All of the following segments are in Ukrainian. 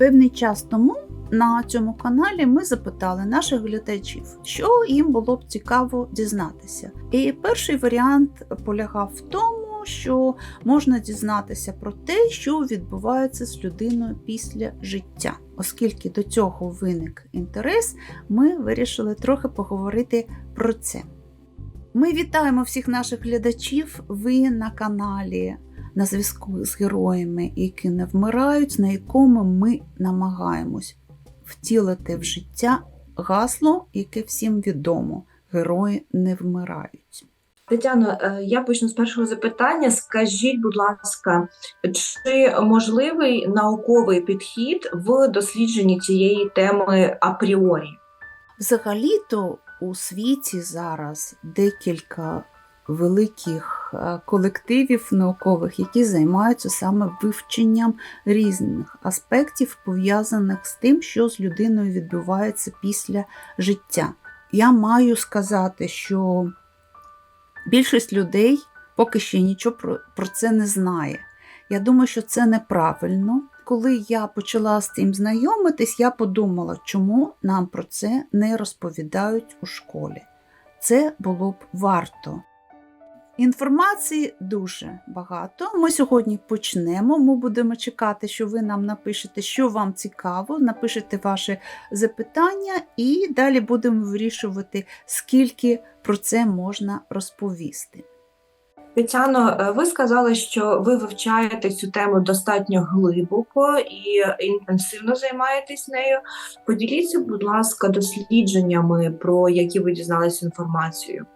Певний час тому на цьому каналі ми запитали наших глядачів, що їм було б цікаво дізнатися. І перший варіант полягав в тому, що можна дізнатися про те, що відбувається з людиною після життя. Оскільки до цього виник інтерес, ми вирішили трохи поговорити про це. Ми вітаємо всіх наших глядачів. Ви на каналі на зв'язку з героями, які не вмирають, на якому ми намагаємось втілити в життя гасло, яке всім відомо: герої не вмирають. Тетяно, е, я почну з першого запитання. Скажіть, будь ласка, чи можливий науковий підхід в дослідженні цієї теми апріорі? Взагалі-то у світі зараз декілька великих е, колективів наукових, які займаються саме вивченням різних аспектів, пов'язаних з тим, що з людиною відбувається після життя. Я маю сказати, що більшість людей поки ще нічого про, про це не знає. Я думаю, що це неправильно. Коли я почала з цим знайомитись, я подумала, чому нам про це не розповідають у школі. Це було б варто. Інформації дуже багато. Ми сьогодні почнемо. Ми будемо чекати, що ви нам напишете, що вам цікаво, напишете ваші запитання, і далі будемо вирішувати, скільки про це можна розповісти. Тетяно, е, ви сказали, що ви вивчаєте цю тему достатньо глибоко і інтенсивно займаєтесь нею. Поділіться, будь ласка, дослідженнями, про які ви дізналися інформацію.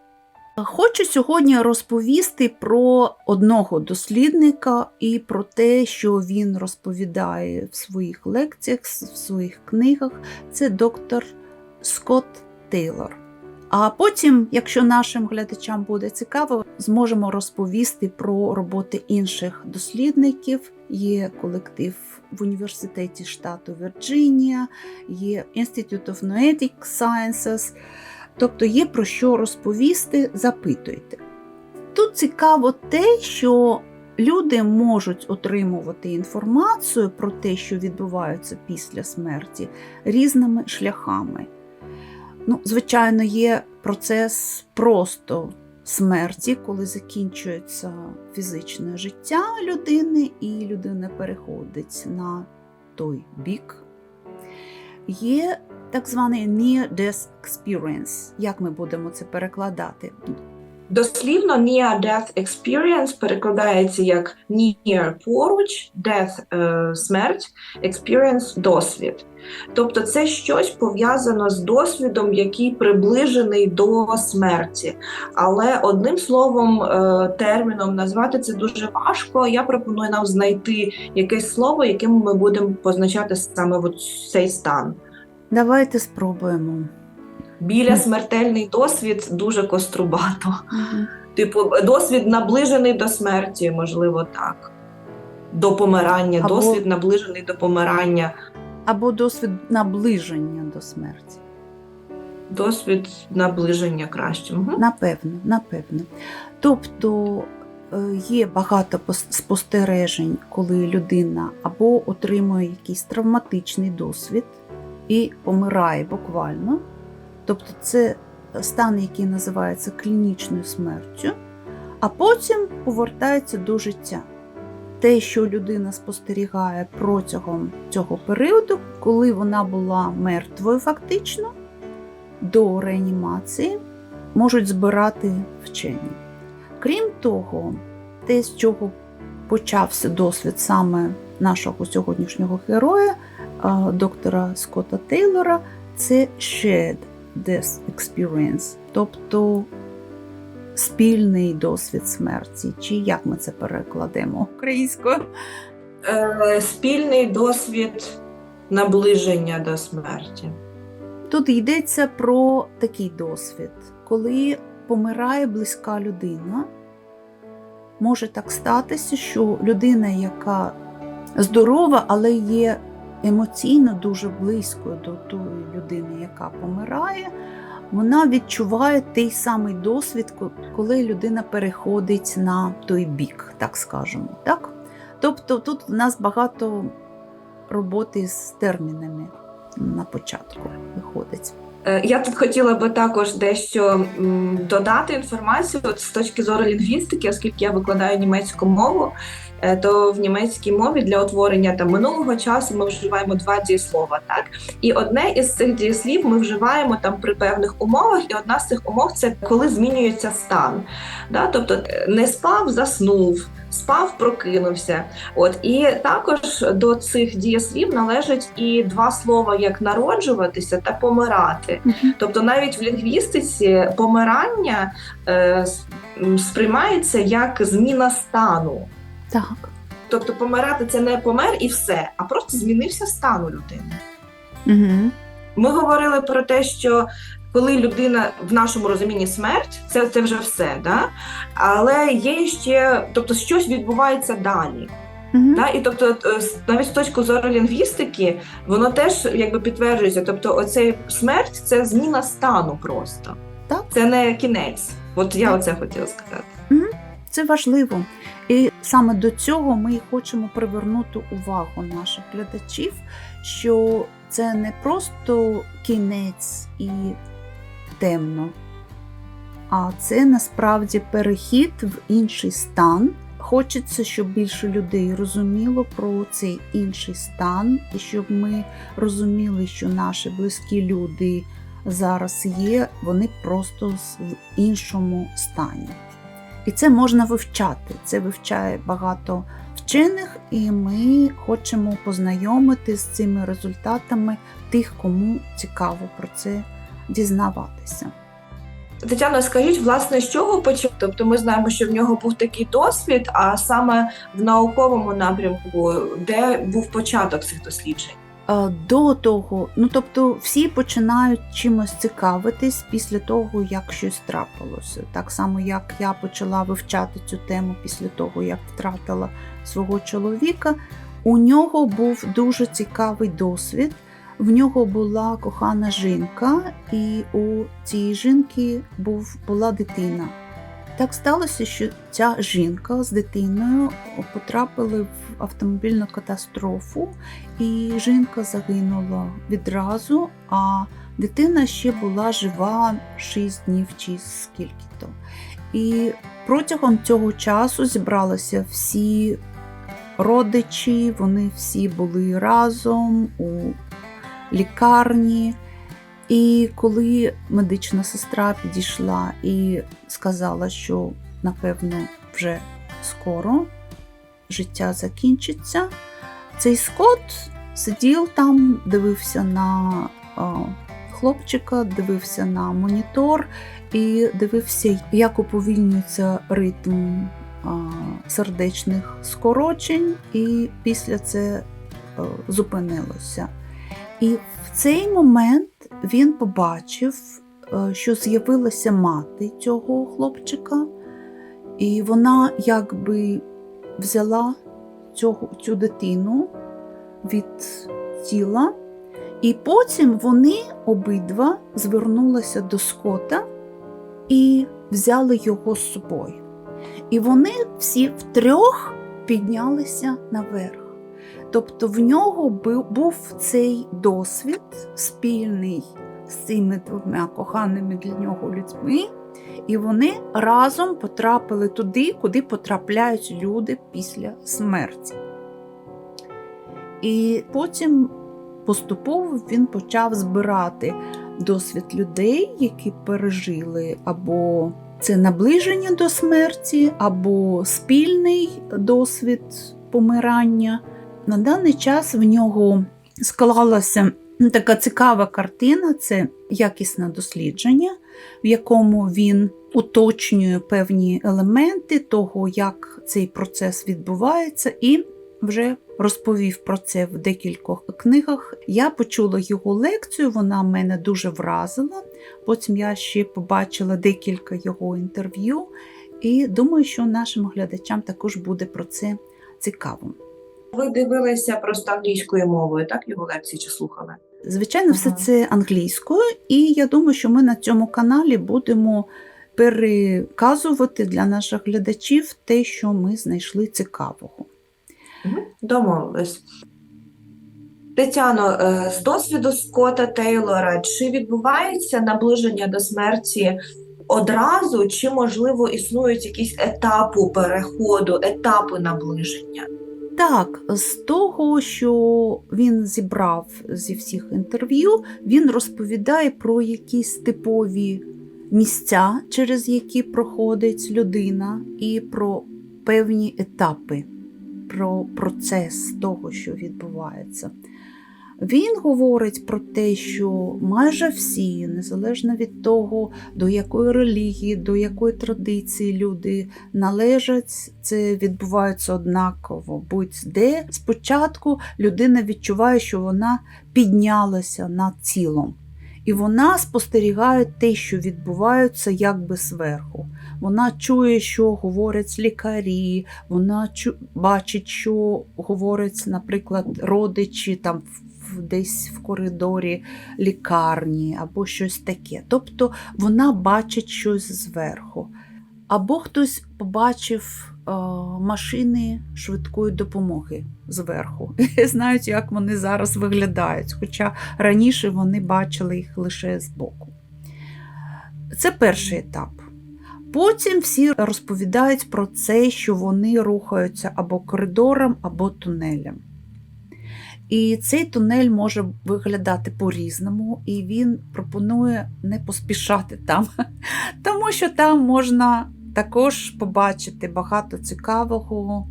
Хочу сьогодні розповісти про одного дослідника і про те, що він розповідає в своїх лекціях, в своїх книгах. Це доктор Скотт Тейлор. А потім, якщо нашим глядачам буде цікаво, зможемо розповісти про роботи інших дослідників. Є колектив в університеті штату Вірджинія, є Institute of Noetic Sciences. Тобто є про що розповісти, запитуйте. Тут цікаво те, що люди можуть отримувати інформацію про те, що відбувається після смерті, різними шляхами. Ну, Звичайно, є процес просто смерті, коли закінчується фізичне життя людини, і людина переходить на той бік. Є так званий near-death experience. Як ми будемо це перекладати? Дослівно near-death experience перекладається як near поруч, death е, смерть, experience досвід. Тобто це щось пов'язано з досвідом, який приближений до смерті. Але одним словом, е, терміном назвати це дуже важко. Я пропоную нам знайти якесь слово, яким ми будемо позначати саме цей стан. Давайте спробуємо. Біля смертельний досвід дуже кострубато. Типу, досвід наближений до смерті, можливо, так. До помирання, Або- досвід наближений до помирання, Або досвід наближення до смерті. досвід наближення краще. Мгм. Напевно, напевно. Тобто е, є багато спостережень, коли людина або отримує якийсь травматичний досвід і помирає буквально. Тобто це стан, який називається клінічною смертю, а потім повертається до життя. Те, що людина спостерігає протягом цього періоду, коли вона була мертвою фактично, до реанімації, можуть збирати вчені. Крім того, те, з чого почався досвід саме нашого сьогоднішнього героя, доктора Скотта Тейлора, це shared death experience, тобто спільний досвід смерті, чи як ми це перекладемо українською. Е, спільний досвід наближення до смерті. Тут йдеться про такий досвід, коли помирає близька людина. Може так статися, що людина, яка здорова, але є емоційно дуже близькою до тої людини, яка помирає, вона відчуває той самий досвід, коли людина переходить на той бік, так скажемо. Так? Тобто тут в нас багато роботи з термінами на початку виходить. Е, Я тут хотіла би також дещо додати інформацію от з точки зору лінгвістики, оскільки я викладаю німецьку мову, е, то в німецькій мові для утворення там минулого часу ми вживаємо два дієслова, так і одне із цих дієслів ми вживаємо там при певних умовах, і одна з цих умов це коли змінюється стан. Да? Тобто е, не спав, заснув, спав, прокинувся. От і також до цих дієслів належать і два слова як народжуватися та помирати. Тобто навіть в лінгвістиці помирання е, сприймається як зміна стану. Так. Тобто помирати це не помер і все, а просто змінився стан у людини. Угу. Ми говорили про те, що коли людина в нашому розумінні смерть, це, це вже все, да? але є ще, тобто щось відбувається далі. Угу. Да? І тобто, е, навіть з точки зору лінгвістики, воно теж якби підтверджується. Тобто, оцей смерть це зміна стану просто. Так. Це не кінець. От я Так. оце хотіла сказати. Це важливо. І саме до цього ми і хочемо привернути увагу наших глядачів, що це не просто кінець і темно, а це насправді перехід в інший стан. Хочеться, щоб більше людей розуміло про цей інший стан, і щоб ми розуміли, що наші близькі люди зараз є, вони просто в іншому стані. І це можна вивчати. Це вивчає багато вчених, і ми хочемо познайомити з цими результатами тих, кому цікаво про це дізнаватися. Тетяно, скажіть, власне, з чого почав? Тобто, ми знаємо, що в нього був такий досвід, а саме в науковому напрямку, де був початок цих досліджень? Е, До того, ну тобто, всі починають чимось цікавитись після того, як щось трапилося. Так само, як я почала вивчати цю тему після того, як втратила свого чоловіка. У нього був дуже цікавий досвід. В нього була кохана жінка, і у цієї жінки був, була дитина. Так сталося, що ця жінка з дитиною потрапили в автомобільну катастрофу, і жінка загинула відразу, а дитина ще була жива 6 днів чи скільки то. І протягом цього часу зібралися всі родичі, вони всі були разом у лікарні. І коли медична сестра підійшла і сказала, що напевно вже скоро життя закінчиться, цей Скот сидів там, дивився на хлопчика, дивився на монітор і дивився, як уповільнюється ритм сердечних скорочень, і після це а, зупинилося. І в цей момент він побачив, е, що з'явилася мати цього хлопчика, і вона якби взяла цього, цю дитину від тіла, і потім вони обидва звернулися до Скота і взяли його з собою. І вони всі втрьох піднялися наверх. Тобто в нього був цей досвід спільний з цими двома коханими для нього людьми, і вони разом потрапили туди, куди потрапляють люди після смерті. І потім поступово він почав збирати досвід людей, які пережили або це наближення до смерті, або спільний досвід помирання. На даний час в нього склалася така цікава картина це якісне дослідження, в якому він уточнює певні елементи того, як цей процес відбувається, і вже розповів про це в декількох книгах. Я почула його лекцію, вона мене дуже вразила. Потім я ще побачила декілька його інтерв'ю, і думаю, що нашим глядачам також буде про це цікаво. Ви дивилися просто англійською мовою, так його лекції чи слухали? Звичайно, все це англійською, і я думаю, що ми на цьому каналі будемо переказувати для наших глядачів те, що ми знайшли цікавого. Домовились. Тетяно, е, з досвіду Скотта Тейлора, чи відбувається наближення до смерті одразу, чи, можливо, існують якісь етапи переходу, етапи наближення? Так, з того, що він зібрав зі всіх інтерв'ю, він розповідає про якісь типові місця, через які проходить людина, і про певні етапи, про процес того, що відбувається. Він говорить про те, що майже всі, незалежно від того, до якої релігії, до якої традиції люди належать, це відбувається однаково. Будь-де спочатку людина відчуває, що вона піднялася над тілом. І вона спостерігає те, що відбувається якби зверху. Вона чує, що говорять лікарі, вона чу... бачить, що говорять, наприклад, родичі там десь в коридорі лікарні або щось таке. Тобто вона бачить щось зверху. Або хтось побачив е, машини швидкої допомоги зверху. І знають, як вони зараз виглядають. Хоча раніше вони бачили їх лише збоку. Це перший етап. Потім всі розповідають про це, що вони рухаються або коридором, або тунелем. І цей тунель може виглядати по-різному, і він пропонує не поспішати там, тому що там можна також побачити багато цікавого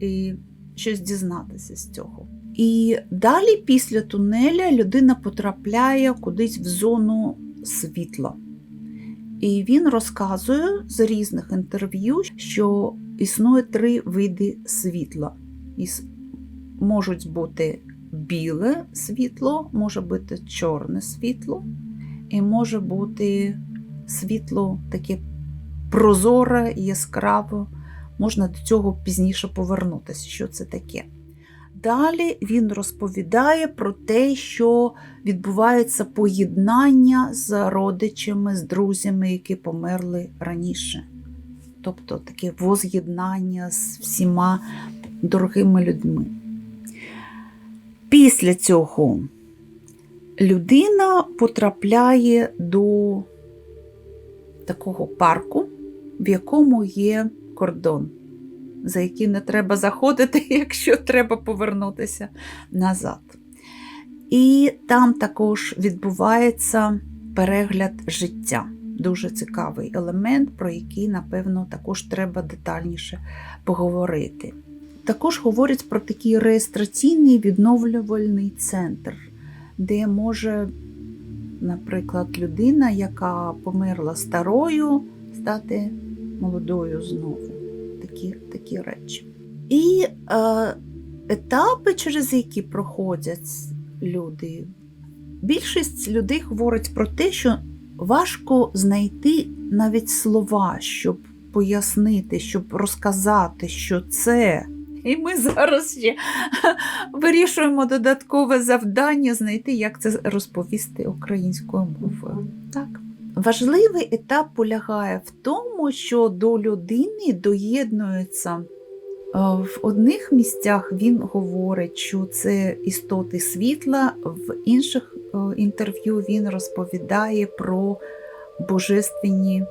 і щось дізнатися з цього. І далі, після тунеля, людина потрапляє кудись в зону світла. І він розказує з різних інтерв'ю, що існує три види світла. Можуть бути біле світло, може бути чорне світло, і може бути світло таке прозоре, яскраве. Можна до цього пізніше повернутися, що це таке. Далі він розповідає про те, що відбувається поєднання з родичами, з друзями, які померли раніше. Тобто таке воз'єднання з всіма дорогими людьми. Після цього людина потрапляє до такого парку, в якому є кордон, за який не треба заходити, якщо треба повернутися назад. І там також відбувається перегляд життя. Дуже цікавий елемент, про який, напевно, також треба детальніше поговорити. Також говорять про такий реєстраційний відновлювальний центр, де може, наприклад, людина, яка померла старою, стати молодою знову. Такі, такі речі. І е, етапи, через які проходять люди, більшість людей говорить про те, що важко знайти навіть слова, щоб пояснити, щоб розказати, що це. І ми зараз ще вирішуємо додаткове завдання знайти, як це розповісти українською мовою. Так. Важливий етап полягає в тому, що до людини доєднується е, в одних місцях він говорить, що це істоти світла, в інших е, інтерв'ю він розповідає про божественні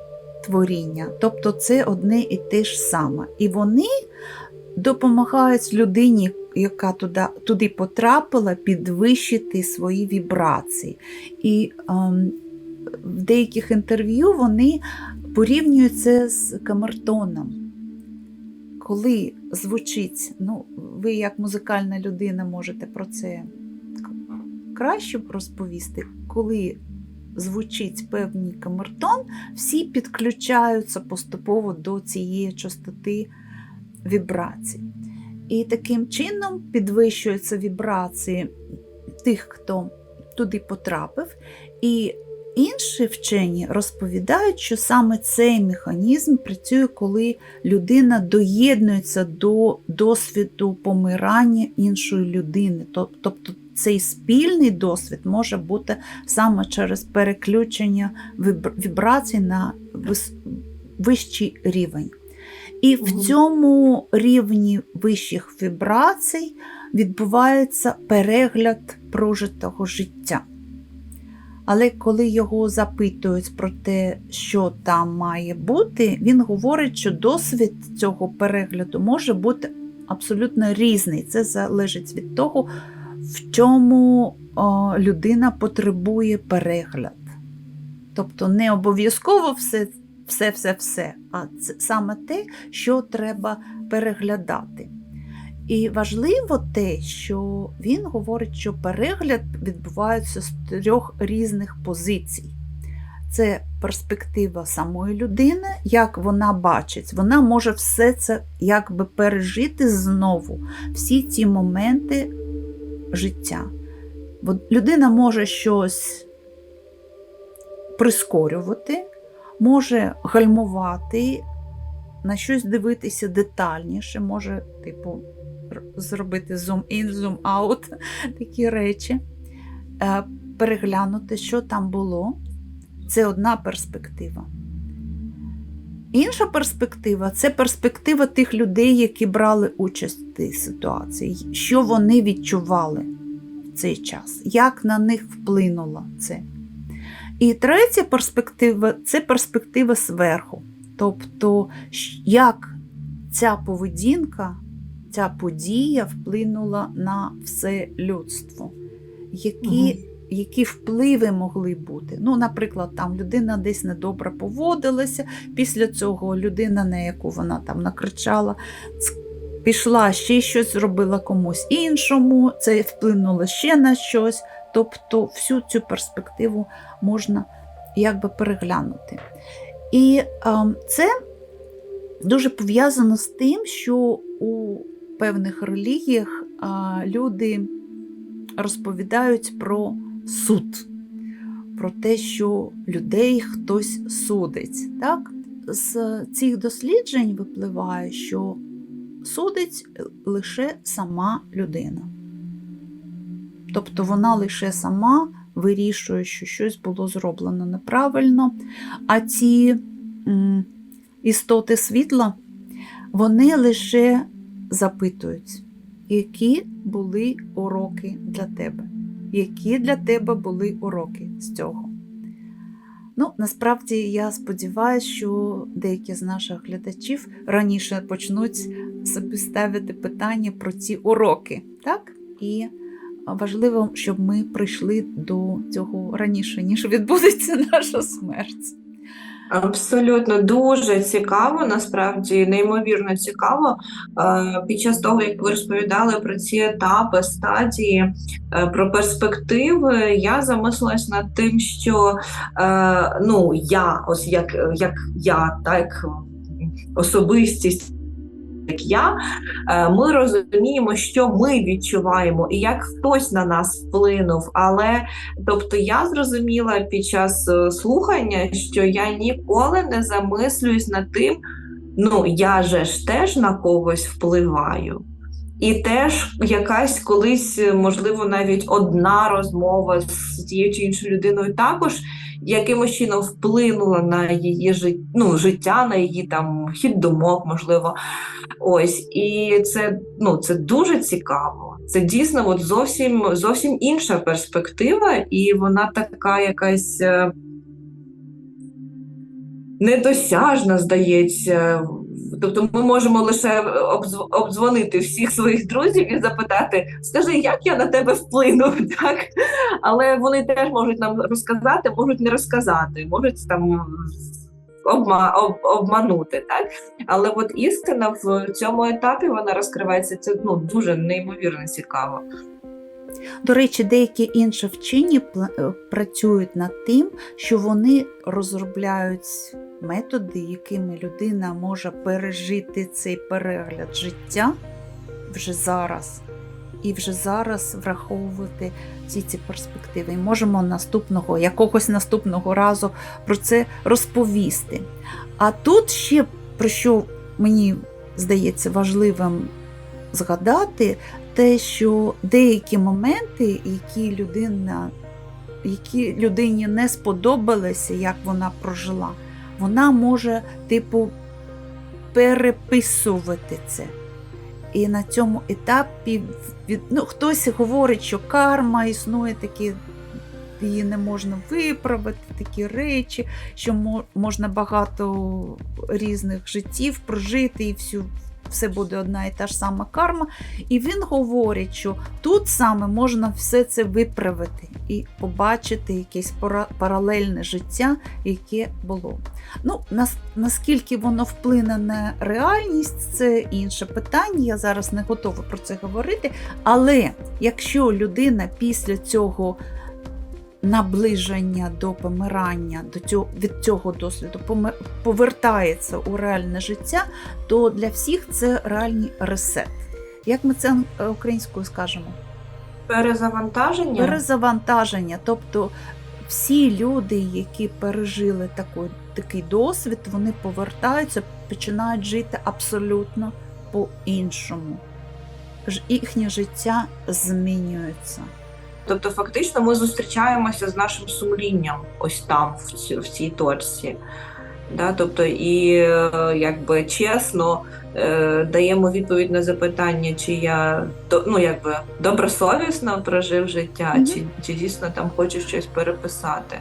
творіння. Тобто це одне і те ж саме. І вони допомагають людині, яка туди, туди потрапила, підвищити свої вібрації. І ем, в деяких інтерв'ю вони порівнюють це з камертоном. Коли звучить, ну, ви як музикальна людина можете про це краще розповісти, коли звучить певний камертон, всі підключаються поступово до цієї частоти вібрацій. І таким чином підвищуються вібрації тих, хто туди потрапив. І інші вчені розповідають, що саме цей механізм працює, коли людина доєднується до досвіду помирання іншої людини. Тобто цей спільний досвід може бути саме через переключення вібрацій на вищий рівень. І в цьому рівні вищих вібрацій відбувається перегляд прожитого життя. Але коли його запитують про те, що там має бути, він говорить, що досвід цього перегляду може бути абсолютно різний. Це залежить від того, в чому людина потребує перегляд. Тобто не обов'язково все, все, все, все, а це саме те, що треба переглядати. І важливо те, що він говорить, що перегляд відбувається з трьох різних позицій. Це перспектива самої людини, як вона бачить. Вона може все це якби пережити знову, всі ці моменти життя. Бо людина може щось прискорювати, може гальмувати, на щось дивитися детальніше, може, типу, зробити зум-ін, зум-аут, такі речі, Е, переглянути, що там було. Це одна перспектива. Інша перспектива це перспектива тих людей, які брали участь в цій ситуації, що вони відчували в цей час, як на них вплинуло це. І третя перспектива це перспектива зверху. Тобто, як ця поведінка, ця подія вплинула на все людство, які, Мгм. які впливи могли бути. Ну, наприклад, там людина десь недобре поводилася, після цього людина, на яку вона там накричала, пішла ще щось зробила комусь іншому, це вплинуло ще на щось. Тобто всю цю перспективу можна якби переглянути. І ем, це дуже пов'язано з тим, що у певних релігіях люди розповідають про суд, про те, що людей хтось судить. Так? З цих досліджень випливає, що судить лише сама людина. Тобто вона лише сама вирішує, що щось було зроблено неправильно, а ці м, істоти світла, вони лише запитують, які були уроки для тебе. Які для тебе були уроки з цього? Ну, насправді я сподіваюся, що деякі з наших глядачів раніше почнуть собі ставити питання про ці уроки. Так? І важливо, щоб ми прийшли до цього раніше, ніж відбудеться наша смерть. Абсолютно дуже цікаво, насправді неймовірно цікаво. Е, Під час того, як ви розповідали про ці етапи, стадії, е, про перспективи, я замислилась над тим, що е, ну я, ось як, як я, так особистість. Як я, е, ми розуміємо, що ми відчуваємо, і як хтось на нас вплинув. Але тобто я зрозуміла під час е, слухання, що я ніколи не замислююсь над тим, ну я же ж теж на когось впливаю. І теж якась колись, е, можливо, навіть одна розмова з тією чи іншою людиною також якимось чином вплинула на її жит... ну, життя, на її там хід думок, можливо. Ось, і це, ну, це дуже цікаво. Це дійсно от зовсім, зовсім інша перспектива, і вона така якась е, недосяжна, здається. Тобто ми можемо лише обдз- обдзвонити всіх своїх друзів і запитати, скажи, як я на тебе вплинув, так? Але вони теж можуть нам розказати, можуть не розказати, можуть там обма, об, обманути, так? Але от істина в цьому етапі вона розкривається це ну, дуже неймовірно цікаво. До речі, деякі інші вчені е, працюють над тим, що вони розробляють методи, якими людина може пережити цей перегляд життя вже зараз, і вже зараз враховувати всі ці перспективи. І можемо наступного, якогось наступного разу про це розповісти. А тут ще про що мені здається важливим згадати, те, що деякі моменти, які людина, які людині не сподобалися, як вона прожила, вона може, типу, переписувати це. І на цьому етапі від, ну, хтось говорить, що карма існує такі, її не можна виправити, такі речі, що можна багато різних життів прожити і всю. Все буде одна і та ж сама карма. І він говорить, що тут саме можна все це виправити і побачити якесь пара- паралельне життя, яке було. Ну, нас, наскільки воно вплине на реальність, це інше питання. Я зараз не готова про це говорити. Але якщо людина після цього наближення до помирання, до цього, від цього досвіду повертається у реальне життя, то для всіх це реальний ресет. Як ми це е, українською скажемо? Перезавантаження. Перезавантаження. Тобто всі люди, які пережили таку, такий досвід, вони повертаються, починають жити абсолютно по-іншому. Їхнє життя змінюється. Тобто, фактично, ми зустрічаємося з нашим сумлінням ось там, в, ці, в цій точці. Да? Тобто, і е, якби чесно е, даємо відповідь на запитання, чи я ну, якби, добросовісно прожив життя, Мгм. чи, чи дійсно там хочу щось переписати.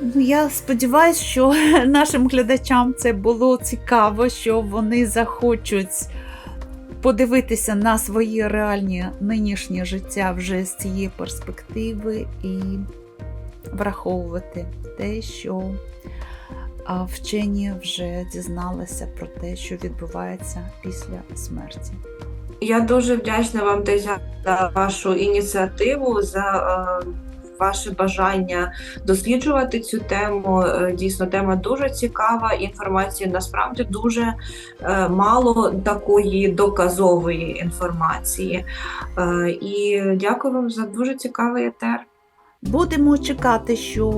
Ну, я сподіваюся, що нашим глядачам це було цікаво, що вони захочуть подивитися на своє реальне нинішнє життя вже з цієї перспективи і враховувати те, що вчені вже дізналися про те, що відбувається після смерті. Я дуже вдячна вам Тезя, за вашу ініціативу, за ваше бажання досліджувати цю тему. Е, Дійсно, тема дуже цікава. Інформації насправді дуже е, мало такої доказової інформації. Е, і дякую вам за дуже цікавий етер. Будемо чекати, що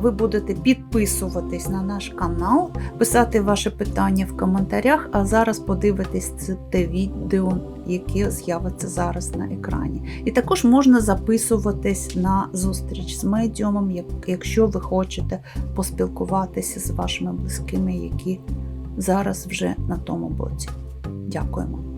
ви будете підписуватись на наш канал, писати ваші питання в коментарях, а зараз подивитись це те відео, яке з'явиться зараз на екрані. І також можна записуватись на зустріч з медіумом, якщо ви хочете поспілкуватися з вашими близькими, які зараз вже на тому боці. Дякуємо.